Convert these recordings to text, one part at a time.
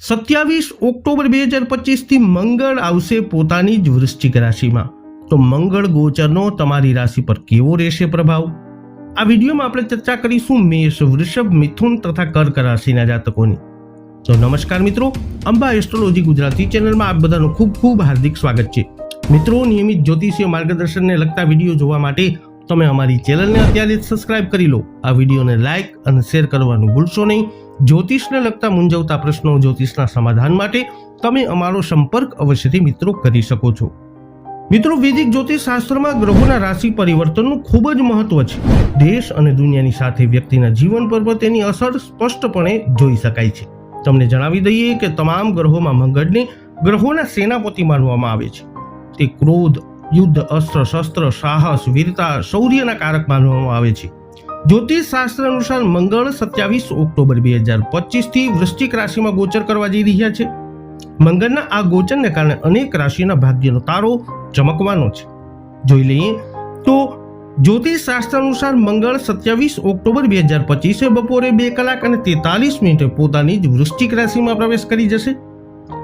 સત્યાવીસ ઓક્ટોબર બે હજાર પચીસથી મંગળ આવશે પોતાની જ વૃશ્ચિક રાશિમાં. તો મંગળ ગોચરનો તમારી રાશિ પર કેવો રહેશે પ્રભાવ? આ વિડીયોમાં આપણે ચર્ચા કરીશું મેષ, વૃષભ, મિથુન તથા કર્ક રાશિના જાતકોની. તો નમસ્કાર મિત્રો, અંબા એસ્ટ્રોલોજી ગુજરાતી ચેનલમાં આપ બધાનું ખૂબ ખૂબ હાર્દિક સ્વાગત છે. મિત્રો, નિયમિત જ્યોતિષીય માર્ગદર્શનને લગતા વીડિયો જોવા માટે તમે અમારી ચેનલને અત્યારે જ સબસ્ક્રાઇબ કરી લો. આ વિડીયોને લાઇક અને શેર કરવાનું ભૂલશો નહીં. જ્યોતિષને લગતા મૂંઝવતા પ્રશ્નો જ્યોતિષના સમાધાન માટે તમે અમારો સંપર્ક અવશ્યથી મિત્રો કરી શકો છો. મિત્રો, વૈદિક જ્યોતિષ શાસ્ત્રમાં ગ્રહોના રાશિ પરિવર્તનનું ખૂબ જ મહત્વ છે. દેશ અને દુનિયાની સાથે વ્યક્તિના જીવન પર પણ તેની અસર સ્પષ્ટપણે જોઈ શકાય છે. તમને જણાવી દઈએ કે તમામ ગ્રહોમાં મંગળને ગ્રહોના સેનાપતિ માનવામાં આવે છે. તે ક્રોધ યુદ્ધ, અસ્ત્ર, શસ્ત્ર, સાહસ, વીરતા શૌર્યના કારક માનવામાં આવે છે. જ્યોતિષ શાસ્ત્ર અનુસાર મંગળ સત્યાવીસ ઓક્ટોબર બે હજાર પચીસથી વૃશ્ચિક રાશિમાં ગોચર કરવા જઈ રહ્યા છે. મંગળના આ ગોચરને કારણે અનેક રાશિના ભાગ્યનો તારો ચમકવાનો છે. જોઈ લઈએ તો જ્યોતિષ શાસ્ત્ર અનુસાર મંગળ સત્યાવીસ ઓક્ટોબર બે હજાર પચીસે બપોરે બે કલાક અને તેતાલીસ મિનિટે પોતાની જ વૃશ્ચિક રાશિમાં પ્રવેશ કરી જશે.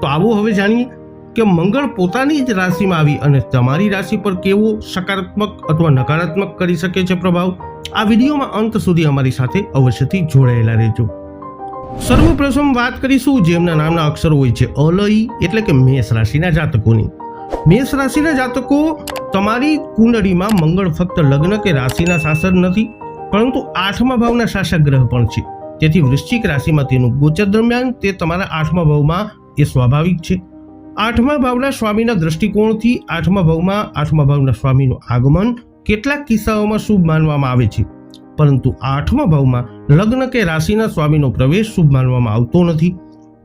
તો આવો હવે જાણીએ કે મંગળ પોતાની જ રાશિમાં આવી અને તમારી રાશિ પર કેવો સકારાત્મક અથવા નકારાત્મક કરી શકે છે પ્રભાવ? આ વિડીયોમાં અંત સુધી અમારી સાથે અવશ્યથી જોડાયેલા રહેજો. સર્વપ્રથમ વાત કરીશું જેમના નામના અક્ષરો હોય છે અલઈ એટલે કે મેષ રાશિના જાતકોની. મેષ રાશિના જાતકો તમારી કુંડળીમાં મંગળ ફક્ત લગ્ન કે રાશિના શાસક નથી, પરંતુ આઠમા ભાવના શાસક ગ્રહ પણ છે. તેથી વૃશ્ચિક રાશિમાં તેનું ગોચર દરમિયાન તે તમારા આઠમા ભાવમાં એ સ્વાભાવિક છે. આઠમા ભાવના સ્વામીના દ્રષ્ટિકોણથી આઠમા ભાવમાં આઠમા ભાવના સ્વામીનું આગમન કેટલાક કિસ્સાઓમાં શુભ માનવામાં આવે છે. પરંતુ આઠમા ભાવમાં લગ્ન કે રાશિના સ્વામીનો પ્રવેશ શુભ માનવામાં આવતો નથી.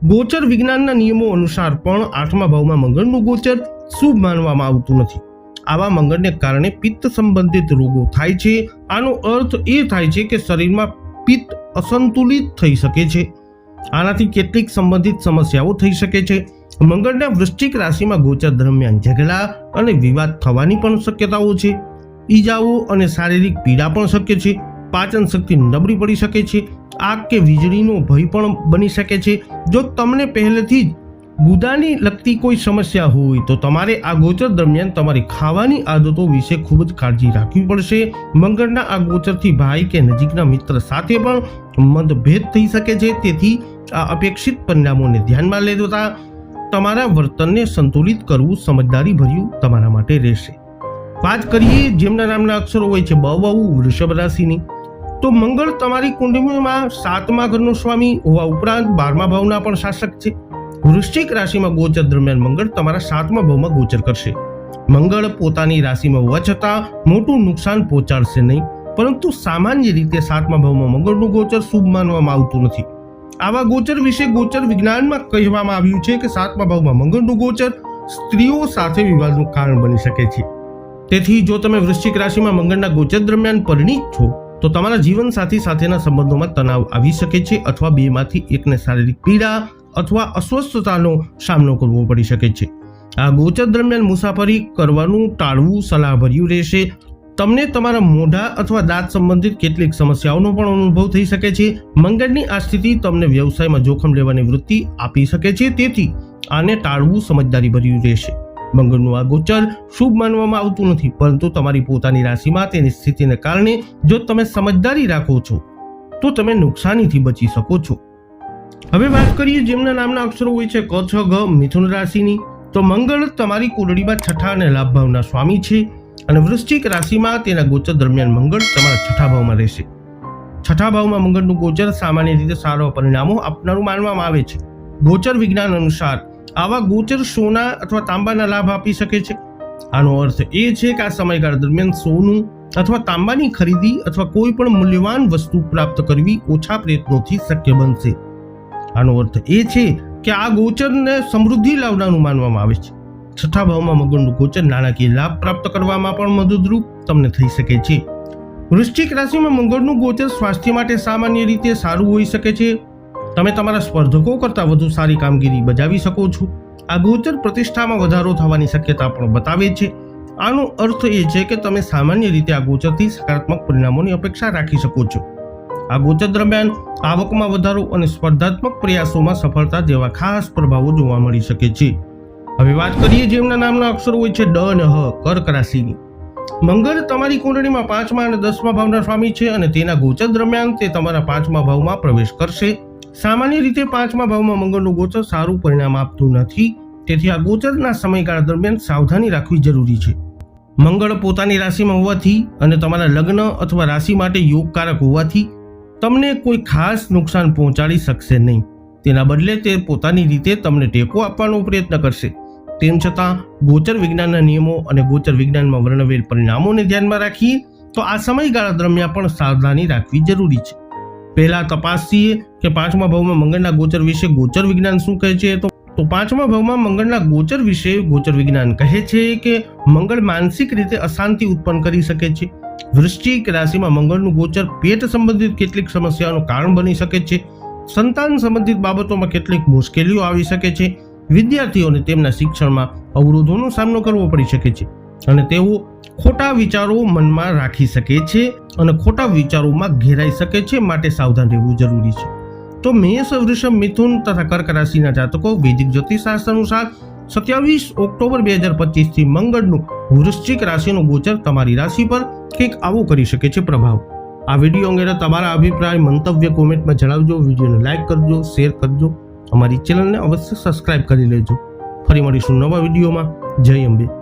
ગોચર વિજ્ઞાનના નિયમો અનુસાર પણ આઠમા ભાવમાં મંગળનું ગોચર શુભ માનવામાં આવતું નથી. આવા મંગળને કારણે પિત્ત સંબંધિત રોગો થાય છે. આનો અર્થ એ થાય છે કે શરીરમાં પિત્ત અસંતુલિત થઈ શકે છે. આનાથી કેટલીક સંબંધિત સમસ્યાઓ થઈ શકે છે. મંગળના વૃશ્ચિક રાશિમાં ગોચર દરમિયાન ઝઘડા અને વિવાદ થવાની પણ શક્યતાઓ છે. ઈજાઓ અને શારીરિક પીડા પણ શક્ય છે. પાચન શક્તિ નબળી પડી શકે છે. આગ કે વીજળીનો ભય પણ બની શકે છે. જો તમને પહેલેથી જ ગુદાની લગતી કોઈ સમસ્યા હોય તો તમારે આ ગોચર દરમિયાન તમારી ખાવાની આદતો વિશે ખૂબ જ કાળજી રાખવી પડશે. મંગળના આ ગોચરથી ભાઈ કે નજીકના મિત્ર સાથે પણ મતભેદ થઈ શકે છે. તેથી આ અપેક્ષિત પરિણામોને ધ્યાનમાં લેતા તમારા વર્તનને સંતુલિત કરવું સમજદારી ભર્યું તમારા માટે રહેશે. વાત કરીએ જેમના નામના અક્ષરો હોય છે બહુ, વૃષભ રાશિની. તો મંગળ તમારી કુંડળીમાં સાતમા ઘરનો સ્વામી હોવા ઉપરાંત બારમા ભાવના પણ શાસક છે. વૃશ્ચિક રાશિમાં ગોચર દરમિયાન મંગળ તમારા સાતમા ભાવમાં ગોચર કરશે. મંગળ પોતાની રાશિમાં હોવા છતાં મોટું નુકસાન પહોંચાડશે નહીં, પરંતુ સામાન્ય રીતે સાતમા ભાવમાં મંગળનું ગોચર શુભ માનવામાં આવતું નથી. આવા ગોચર વિશે ગોચર વિજ્ઞાનમાં કહેવામાં આવ્યું છે કે સાતમા ભાવમાં મંગળનું ગોચર સ્ત્રીઓ સાથે વિવાદનું કારણ બની શકે છે. તેથી જો તમે વૃશ્ચિક રાશિમાં મંગળના ગોચર દરમિયાન પરિણીત છો, તો તમારા જીવનસાથી સાથેના સંબંધોમાં તણાવ આવી શકે છે અથવા બેમાંથી એકને શારીરિક પીડા અથવા અસ્વસ્થતાનો સામનો કરવો પડી શકે છે. આ ગોચર દરમિયાન મુસાફરી કરવાનું ટાળવું સલાહભર્યું રહેશે તમને તમારા મોઢા અથવા દાંત સંબંધિત કેટલીક સમસ્યાઓનો પણ અનુભવ થઈ શકે છે. મંગળની આ સ્થિતિ તમને વ્યવસાયમાં જોખમ લેવાની વૃત્તિ આપી શકે છે. તેથી આને ટાળવું સમજદારી ભર્યું રહેશે. મંગળનું આ ગોચર શુભ માનવામાં આવતું નથી, પરંતુ તમારી પોતાની રાશિમાં તેની સ્થિતિને કારણે જો તમે સમજદારી રાખો છો, તો તમે નુકસાનીથી બચી શકો છો. હવે વાત કરીએ જેમના નામના અક્ષરો હોય છે. ક, છ, ગ, મિથુન રાશિની. તો મંગળ તમારી કુંડળીમાં છઠ્ઠા અને લાભ ભાવના સ્વામી છે. અને વૃશ્ચિક રાશિમાં તેના ગોચર દરમિયાન મંગળ તમારા છઠ્ઠા ભાવમાં રહેશે. છઠ્ઠા ભાવમાં મંગળનું ગોચર સામાન્ય રીતે સારા પરિણામો આપનારું માનવામાં આવે છે. ગોચર વિજ્ઞાન અનુસાર આવા ગોચર સોના અથવા તાંબાના લાભ આપી શકે છે. આનો અર્થ એ છે કે આ સમયગાળા દરમિયાન સોનું અથવા તાંબાની ખરીદી અથવા કોઈ પણ મૂલ્યવાન વસ્તુ પ્રાપ્ત કરવી ઓછા પ્રયત્નોથી શક્ય બનશે. આનો અર્થ એ છે કે આ ગોચરને સમૃદ્ધિ લાવવાનું માનવામાં આવે છે. છઠ્ઠા ભાવમાં મગરનું ગોચર નાણાકીય લાભ પ્રાપ્ત કરવામાં પણ મદદરૂપ તમને થઈ શકે છે. વૃશ્ચિક રાશિમાં મંગળનું ગોચર સ્વાસ્થ્ય માટે સામાન્ય રીતે સારું હોઈ શકે છે. તમે તમારા સ્પર્ધકો કરતાં વધુ સારી કામગીરી બજાવી શકો છો. આ ગોચર પ્રતિષ્ઠામાં વધારો થવાની શક્યતા પણ બતાવે છે. આનો અર્થ એ છે કે તમે સામાન્ય રીતે આ ગોચરથી સકારાત્મક પરિણામોની અપેક્ષા રાખી શકો છો. આ ગોચર દરમિયાન આવકમાં વધારો અને સ્પર્ધાત્મક પ્રયાસોમાં સફળતા જેવા ખાસ પ્રભાવો જોવા મળી શકે છે. હવે વાત કરીએ જેમના નામના અક્ષરો હોય છે ડ અને હ કર્ક રાશિની મંગળ તમારી કુંડળીમાં પાંચમા અને દસમા ભાવના સ્વામી છે અને તેના ગોચર દરમિયાન તે તમારા પાંચમા ભાવમાં પ્રવેશ કરશે. સામાન્ય રીતે પાંચમા ભાવમાં મંગળનું ગોચર સારું પરિણામ આપતું નથી. તેથી આ ગોચરના સમયગાળા દરમિયાન સાવધાની રાખવી જરૂરી છે. મંગળ પોતાની રાશિમાં હોવાથી અને તમારા લગ્ન અથવા રાશિ માટે યોગકારક હોવાથી તમને કોઈ ખાસ નુકસાન પહોંચાડી શકશે નહીં. તેના બદલે તે પોતાની રીતે તમને ટેકો આપવાનો પ્રયત્ન કરશે. તેમ છતાં ગોચર વિજ્ઞાનના નિયમો અને ગોચર વિજ્ઞાનમાં વર્ણવેલ પરિણામોને ધ્યાનમાં રાખીએ તો આ સમયગાળા દરમિયાન પણ સાવધાની રાખવી જરૂરી છે. પહેલા તપાસીએ કે પાંચમા ભાવમાં મંગળના ગોચર વિશે ગોચર વિજ્ઞાન શું કહે છે? તો પાંચમા ભાવમાં મંગળના ગોચર વિશે ગોચર વિજ્ઞાન કહે છે કે મંગળ માનસિક રીતે અશાંતિ ઉત્પન્ન કરી શકે છે. વૃશ્ચિક રાશિમાં મંગળનું ગોચર પેટ સંબંધિત કેટલીક સમસ્યાઓનું કારણ બની શકે છે. સંતાન સંબંધિત બાબતોમાં કેટલીક મુશ્કેલીઓ આવી શકે છે. વિદ્યાર્થીઓને તેમના શિક્ષણમાં અવરોધોનો સામનો કરવો પડી શકે છે અને તેઓ ખોટા વિચારો મનમાં રાખી શકે છે અને ખોટા વિચારોમાં ઘેરાઈ શકે છે માટે સાવધાન રહેવું જરૂરી છે. તો મેષ, વૃષભ, મિથુન તથા કર્ક રાશિના જાતકો વૈદિક જ્યોતિષશાસ્ત્ર અનુસાર સત્યાવીસ ઓક્ટોબર બે હજાર પચીસથી મંગળનું વૃશ્ચિક રાશિનું ગોચર તમારી રાશિ પર કંઈક આવો કરી શકે છે પ્રભાવ. આ વીડિયો અંગેના તમારા અભિપ્રાય, મંતવ્ય કોમેન્ટમાં જણાવજો, વિડીયોને લાઇક કરજો શેર કરજો. અમારી ચેનલને અવશ્ય સબસ્ક્રાઇબ કરી લેજો. ફરી મળીશું નવા વિડીયોમાં. જય અંબે.